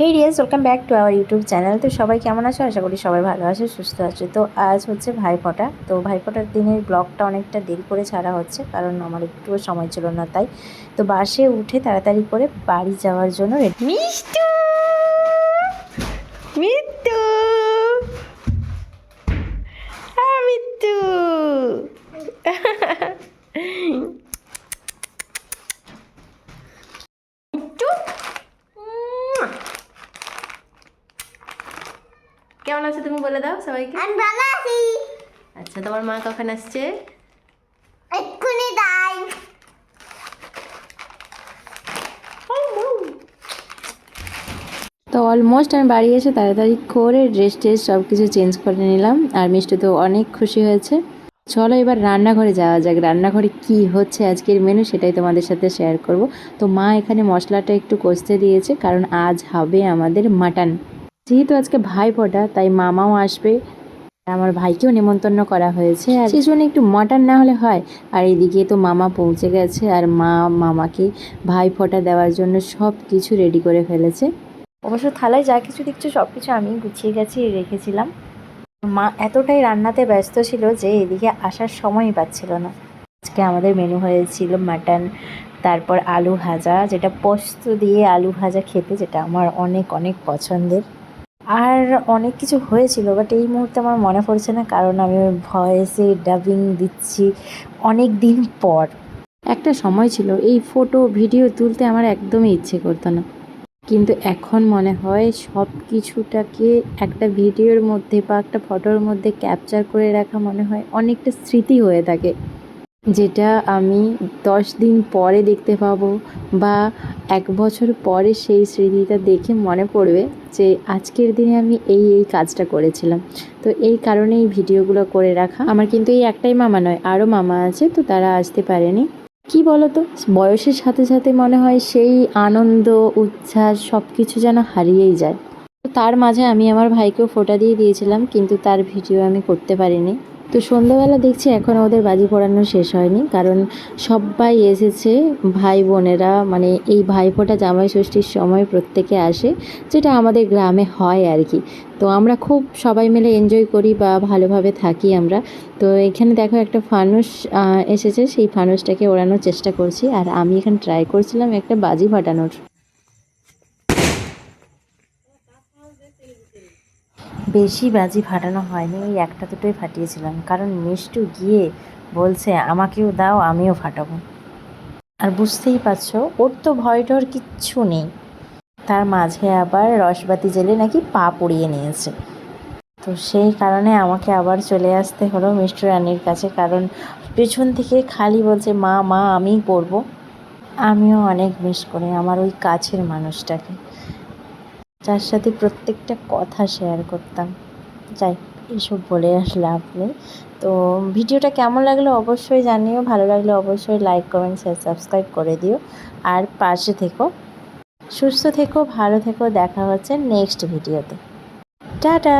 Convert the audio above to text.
Hey Riyaz welcome back to our YouTube channel তো সবাই কেমন আছো? আশা করি সবাই ভালো আছে, সুস্থ আছে। তো আজ হচ্ছে ভাইফোঁটা তো ভাইফোঁটার দিনের ব্লগটা অনেকটা দেরি করে ছাড়া হচ্ছে, কারণ আমার একটুও সময় ছিল না তাই। তো বাসে উঠে তাড়াতাড়ি করে বাড়ি যাওয়ার জন্য মিত্তু কেমন আছো তুমি বলে দাও সবাইকে? আমি ভালো আছি। আচ্ছা তোমার মা কখন আসছে? এক্ষুনি তাই। তো অলমোস্ট আমি বাড়ি এসে তাড়াতাড়ি করে ড্রেস ট্রেস সব কিছু চেঞ্জ করে নিলাম আর মিষ্টি তো অনেক খুশি হয়েছে। চলো এবার রান্নাঘরে যাওয়া যাক রান্নাঘরে কি হচ্ছে আজকের মেনু সেটাই তোমাদের সাথে শেয়ার করব। তো মা এখানে মশলাটা একটু কষতে দিয়েছে কারণ আজ হবে আমাদের মাটন যেহেতু আজকে ভাই ফোটা তাই মামাও আসবে। আমার ভাইকেও নেমন্তন্ন করা হয়েছে। আর সেই জন্য একটু মটন না হলে হয়। আর এদিকে তো মামা পৌঁছে গেছে আর মা মামাকে ভাই ফোঁটা দেওয়ার জন্য সব কিছু রেডি করে ফেলেছে। অবশ্য থালায় যা কিছু দেখছ সব কিছু আমি গুছিয়ে গেছি রেখেছিলাম। মা এতটাই রান্নাতে ব্যস্ত ছিল যে এদিকে আসার সময়ই পাচ্ছিল না। আজকে আমাদের মেনু হয়েছিল মাটন তারপর আলু ভাজা, যেটা পোস্ত দিয়ে আলু ভাজা খেতে, যেটা আমার অনেক অনেক পছন্দের। আর অনেক কিছু হয়েছিল বাট এই মুহূর্তে আমার মনে পড়ছে না, কারণ আমি ভয়েসে ডাবিং দিচ্ছি অনেক দিন পর। একটা সময় ছিল, এই ফটো ভিডিও তুলতে আমার একদমই ইচ্ছে করতো না। কিন্তু এখন মনে হয় সব কিছুটাকে একটা ভিডিওর মধ্যে বা একটা ফটোর মধ্যে ক্যাপচার করে রাখা মনে হয় অনেকটা স্মৃতি হয়ে থাকে। যেটা আমি দশ দিন পরে দেখতে পাবো বা এক বছর পরে সেই স্মৃতিটা দেখে মনে পড়বে যে আজকের দিনে আমি এই এই কাজটা করেছিলাম। তো এই কারণে এই ভিডিওগুলো করে রাখা। আমার কিন্তু এই একটাই মামা নয়, আরও মামা আছে, তো তারা আসতে পারেনি। কি বলতো? বয়সের সাথে সাথে মনে হয় সেই আনন্দ, উচ্ছ্বাস সব কিছু যেন হারিয়েই যায়। তার মাঝে আমি আমার ভাইকেও ফোটা দিয়ে দিয়েছিলাম, কিন্তু তার ভিডিও আমি করতে পারিনি। তো সন্ধ্যাবেলা দেখছি এখন ওদের বাজি পড়ানো শেষ হয়নি, কারণ সবাই এসেছে, ভাই বোনেরা মানে এই ভাইফোঁটা জামাই ষষ্ঠীর সময় প্রত্যেকে আসে, যেটা আমাদের গ্রামে হয় আর কি। তো আমরা খুব সবাই মিলে এনজয় করি বা ভালোভাবে থাকি আমরা। তো এখানে দেখো একটা ফানুস এসেছে, সেই ফানুসটাকে ওড়ানোর চেষ্টা করছি, আর আমি এখানে ট্রাই করছিলাম একটা বাজি ফাটানোর। বেশি বাজি ফাটানো হয়নি ওই একটা দুটোই ফাটিয়েছিলাম। কারণ মিষ্টু গিয়ে বলছে, আমাকেও দাও, আমিও ফাটাবো। আর বুঝতেই পারছ, ওর তো ভয় ডর কিচ্ছু নেই। তার মাঝে আবার রসবাতি জেলে নাকি পা পুড়িয়ে নিয়েছে। তো সেই কারণে আমাকে আবার চলে আসতে হলো মিষ্টি রানীর কাছে, কারণ পেছন থেকে খালি বলছে, মা মা, আমিই করব। আমিও অনেক মিস করি আমার ওই কাছের মানুষটাকে। যার সাথে প্রত্যেকটা কথা শেয়ার করতাম। যাই এইসব বলে আসলে আপনি। তো ভিডিওটা কেমন লাগল অবশ্যই জানিও, ভালো লাগলে অবশ্যই লাইক কমেন্ট শেয়ার সাবস্ক্রাইব করে দিও। আর পাশে থেকো। সুস্থ থেকো, ভালো থেকো, দেখা হচ্ছে নেক্সট ভিডিওতে টাটা!